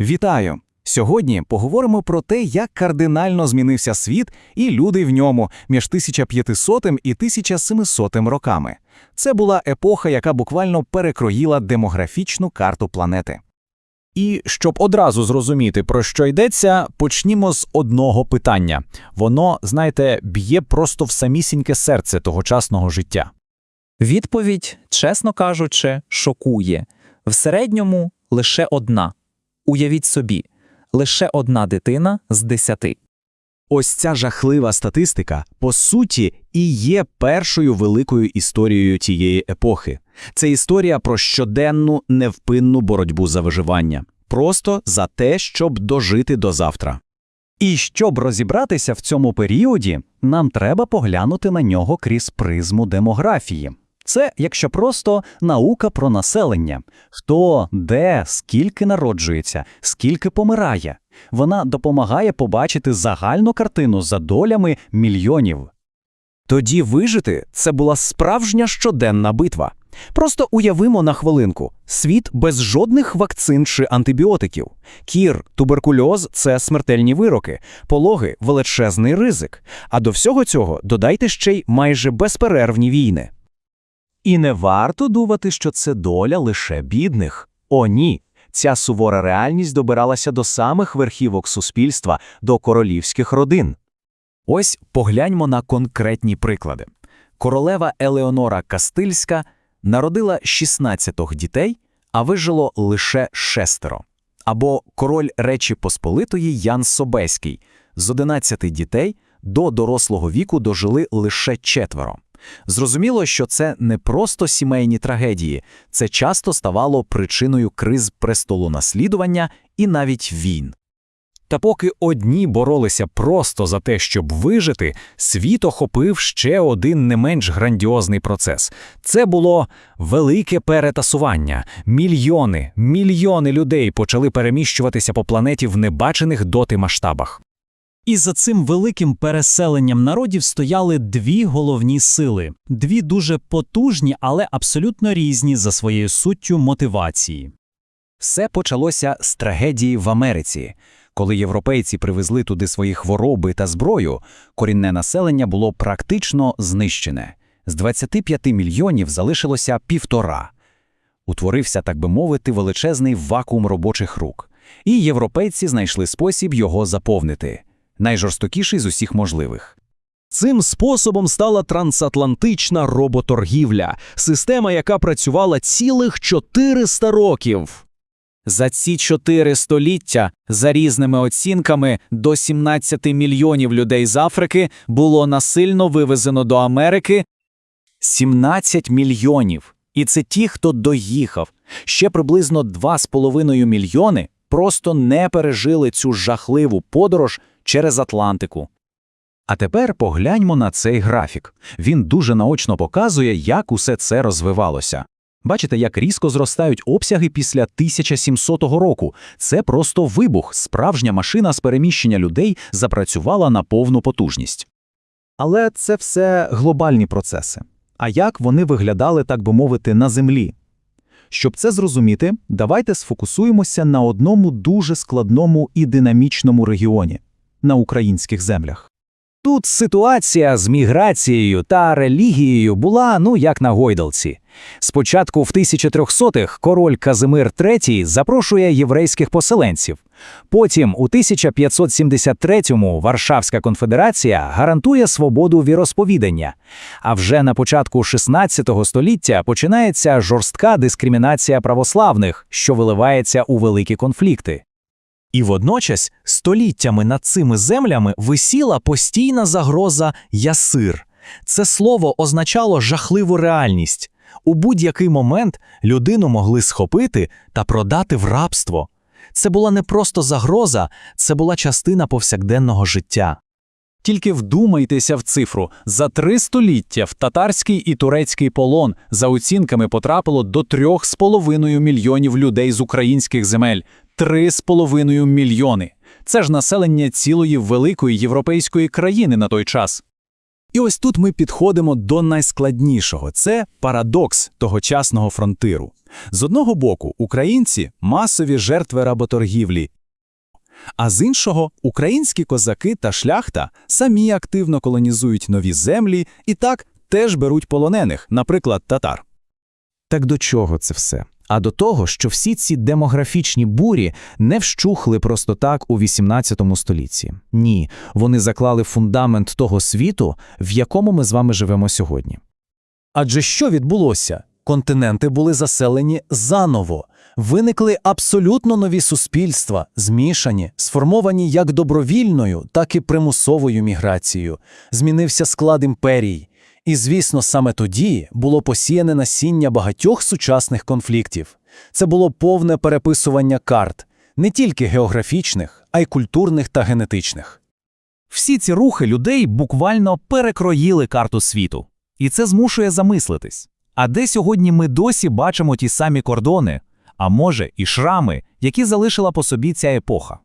Вітаю! Сьогодні поговоримо про те, як кардинально змінився світ і люди в ньому між 1500 і 1700 роками. Це була епоха, яка буквально перекроїла демографічну карту планети. І щоб одразу зрозуміти, про що йдеться, почнімо з одного питання. Воно, знаєте, б'є просто в самісіньке серце тогочасного життя. Відповідь, чесно кажучи, шокує. В середньому лише одна. Уявіть собі, лише одна дитина з десяти. Ось ця жахлива статистика, по суті, і є першою великою історією тієї епохи. Це історія про щоденну невпинну боротьбу за виживання, просто за те, щоб дожити до завтра. І щоб розібратися в цьому періоді, нам треба поглянути на нього крізь призму демографії. Це, якщо просто, наука про населення. Хто, де, скільки народжується, скільки помирає. Вона допомагає побачити загальну картину за долями мільйонів. Тоді вижити це була справжня щоденна битва. Просто уявимо на хвилинку: світ без жодних вакцин чи антибіотиків. Кір, туберкульоз це смертельні вироки, пологи величезний ризик. А до всього цього додайте ще й майже безперервні війни. І не варто думати, що це доля лише бідних. О, ні. Ця сувора реальність добиралася до самих верхівок суспільства, до королівських родин. Ось погляньмо на конкретні приклади. Королева Елеонора Кастильська народила 16 дітей, а вижило лише шестеро. Або король Речі Посполитої Ян Собеський з 11 дітей до дорослого віку дожили лише четверо. Зрозуміло, що це не просто сімейні трагедії, це часто ставало причиною криз престолонаслідування і навіть війн. Та поки одні боролися просто за те, щоб вижити, світ охопив ще один не менш грандіозний процес. Це було велике перетасування. Мільйони, мільйони людей почали переміщуватися по планеті в небачених доти масштабах. І за цим великим переселенням народів стояли дві головні сили, дві дуже потужні, але абсолютно різні за своєю суттю мотивації. Все почалося з трагедії в Америці. Коли європейці привезли туди свої хвороби та зброю, корінне населення було практично знищене. З 25 мільйонів залишилося півтора. Утворився, так би мовити, величезний вакуум робочих рук. І європейці знайшли спосіб його заповнити. Найжорстокіший з усіх можливих. Цим способом стала трансатлантична роботоргівля, система, яка працювала цілих 400 років. За ці чотири століття, за різними оцінками, до 17 мільйонів людей з Африки було насильно вивезено до Америки 17 мільйонів. І це ті, хто доїхав. Ще приблизно 2,5 мільйони просто не пережили цю жахливу подорож через Атлантику. А тепер погляньмо на цей графік. Він дуже наочно показує, як усе це розвивалося. Бачите, як різко зростають обсяги після 1700 року. Це просто вибух. Справжня машина з переміщення людей запрацювала на повну потужність. Але це все глобальні процеси. А як вони виглядали, так би мовити, на землі? Щоб це зрозуміти, давайте сфокусуємося на одному дуже складному і динамічному регіоні на українських землях. Тут ситуація з міграцією та релігією була, ну, як на гойдалці. Спочатку в 1300-х король Казимир III запрошує єврейських поселенців. Потім у 1573-му Варшавська конфедерація гарантує свободу віросповідання. А вже на початку 16 століття починається жорстка дискримінація православних, що виливається у великі конфлікти. І водночас століттями над цими землями висіла постійна загроза ясир. Це слово означало жахливу реальність. У будь-який момент людину могли схопити та продати в рабство. Це була не просто загроза, це була частина повсякденного життя. Тільки вдумайтеся в цифру. За три століття в татарський і турецький полон за оцінками потрапило до 3,5 мільйонів людей з українських земель. 3,5 мільйони. Це ж населення цілої великої європейської країни на той час. І ось тут ми підходимо до найскладнішого це парадокс тогочасного фронтиру. З одного боку, українці масові жертви работоргівлі, а з іншого, українські козаки та шляхта самі активно колонізують нові землі і так теж беруть полонених, наприклад, татар. Так до чого це все? А до того, що всі ці демографічні бурі не вщухли просто так у XVIII столітті. Ні, вони заклали фундамент того світу, в якому ми з вами живемо сьогодні. Адже що відбулося? Континенти були заселені заново. Виникли абсолютно нові суспільства, змішані, сформовані як добровільною, так і примусовою міграцією. Змінився склад імперій. І, звісно, саме тоді було посіяне насіння багатьох сучасних конфліктів. Це було повне переписування карт, не тільки географічних, а й культурних та генетичних. Всі ці рухи людей буквально перекроїли карту світу. І це змушує замислитись. А де сьогодні ми досі бачимо ті самі кордони, а може і шрами, які залишила по собі ця епоха?